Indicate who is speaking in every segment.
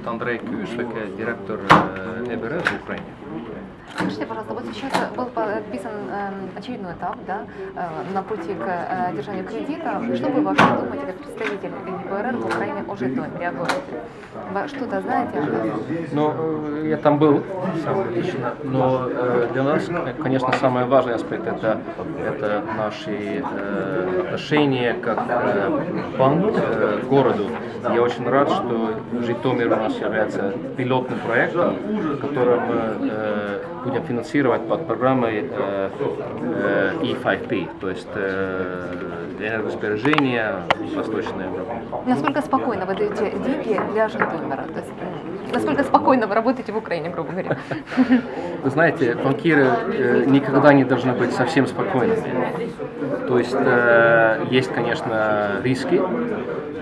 Speaker 1: зовут Андрей Кюшек, я директор э, ЭБРС в Украине.
Speaker 2: Скажите, пожалуйста, вот сейчас был подписан э, очередной этап да, э, на пути к э, держанию кредита. Что вы вообще думаете, как представитель ЕБРР в Украине о Житомире, о городе? Вы что-то знаете? о этом?
Speaker 1: Ну, я там был сам лично, но для нас, конечно, самый важный аспект это, это наши отношения как банк к городу. Я очень рад, что Житомир у нас является пилотным проектом, которым мы э, будем финансировать под программой э, э, E5P, то есть э, энергосбережение Восточной Европе.
Speaker 2: Насколько спокойно вы даете деньги для Житомира? То есть, м, насколько спокойно вы работаете в Украине, грубо говоря?
Speaker 1: Вы знаете, банкиры э, никогда не должны быть совсем спокойными. То есть э, есть, конечно, риски,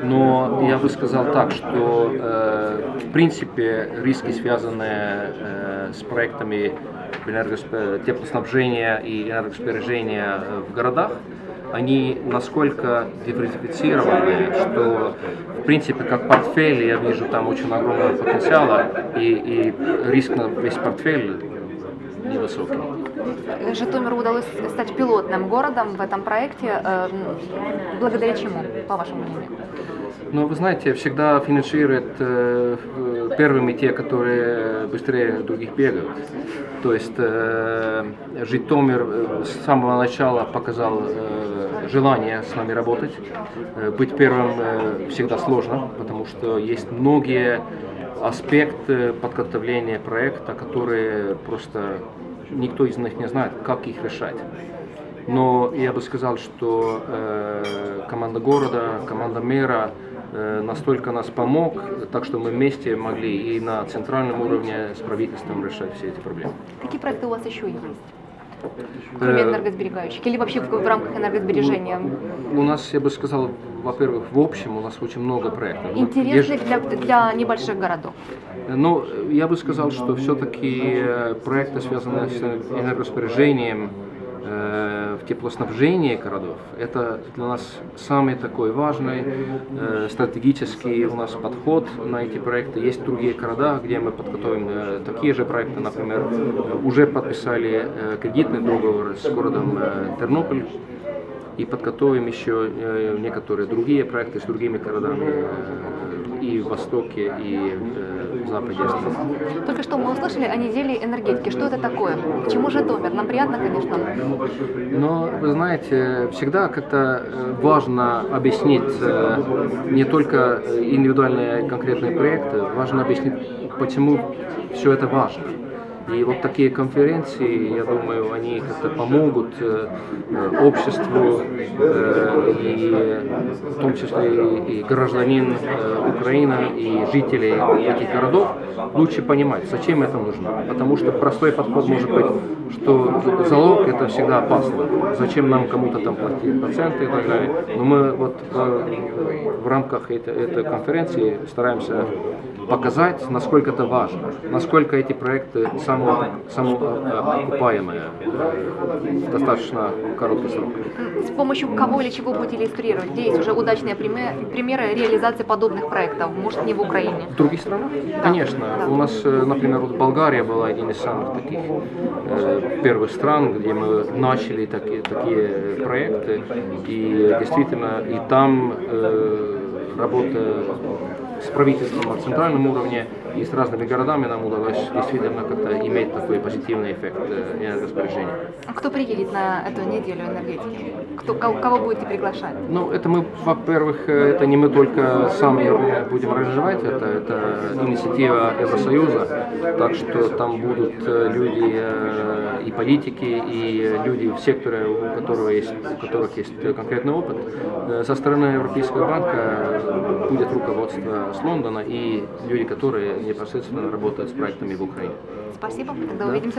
Speaker 1: но я бы сказал так, что э, принципе риски, связанные э, с проектами теплоснабжения и энергосбережения э, в городах, они насколько диверсифицированы, что в принципе как портфель я вижу там очень огромного потенциала и, и риск на весь портфель невысокий.
Speaker 2: Житомиру удалось стать пилотным городом в этом проекте. Э, Благодаря чему, по вашему мнению?
Speaker 1: Но вы знаете, всегда финишируют э, первыми те, которые быстрее других бегают. То есть э, Житомир с самого начала показал э, желание с нами работать. Быть первым э, всегда сложно, потому что есть многие аспекты подготовления проекта, которые просто никто из них не знает, как их решать. Но я бы сказал, что э, команда города, команда мэра э, настолько нас помог, так что мы вместе могли и на центральном уровне с правительством решать все эти проблемы.
Speaker 2: Какие проекты у вас еще есть? Кроме
Speaker 1: Э,
Speaker 2: энергосберегающих или вообще в, в рамках энергосбережения?
Speaker 1: У нас, я бы сказал, во-первых, в общем у нас очень много проектов.
Speaker 2: Интересных для, для небольших городов?
Speaker 1: Ну, я бы сказал, что все-таки проекты, связанные с энергосбережением э, в теплоснабжении городов, это для нас самый такой важный э, стратегический у нас подход на эти проекты. Есть другие города, где мы подготовим э, такие же проекты, например, э, уже подписали э, кредитный договор с городом э, Тернополь и подготовим еще э, некоторые другие проекты с другими городами. э, Востоке, и э, Западе страны.
Speaker 2: Только что мы услышали о неделе энергетики. Что это такое? Почему Житомир? Нам приятно, конечно.
Speaker 1: Но, вы знаете, всегда как-то э, важно объяснить э, не только индивидуальные конкретные проекты, важно объяснить, почему все это важно. И вот такие конференции, я думаю, они как-то помогут э, э, обществу, э, и в том числе и, гражданин Украины, и жителей этих городов лучше понимать, зачем это нужно. Потому что простой подход может быть, что залог это всегда опасно. Зачем нам кому-то там платить проценты и так далее. Но мы вот в, рамках этой, этой конференции стараемся показать, насколько это важно, насколько эти проекты само, самоокупаемые в достаточно короткий срок.
Speaker 2: С помощью кого или чего будете иллюстрировать? Где есть уже удачные примеры, примеры реализации подобных проектов? Может, не в Украине?
Speaker 1: В других странах? Конечно. У нас, э, например, вот Болгария была один из самых таких э, первых стран, где мы начали такие, такие проекты. И действительно, и там э, работа с правительством на центральном уровне и с разными городами нам удалось действительно как-то иметь такой позитивный эффект энергосбережения.
Speaker 2: А Кто приедет на эту неделю энергетики? Кто, кого, кого будете приглашать?
Speaker 1: Ну, это мы, во-первых, э, это не мы только сами будем разжевать, это, это инициатива Евросоюза, так что там будут э, люди э, и политики, и люди в секторе, у которого есть, у которых есть конкретный опыт. Со стороны Европейского банка будет руководство с Лондона и люди, которые непосредственно работают с проектами в Украине.
Speaker 2: Спасибо. Тогда
Speaker 1: Да.
Speaker 2: увидимся.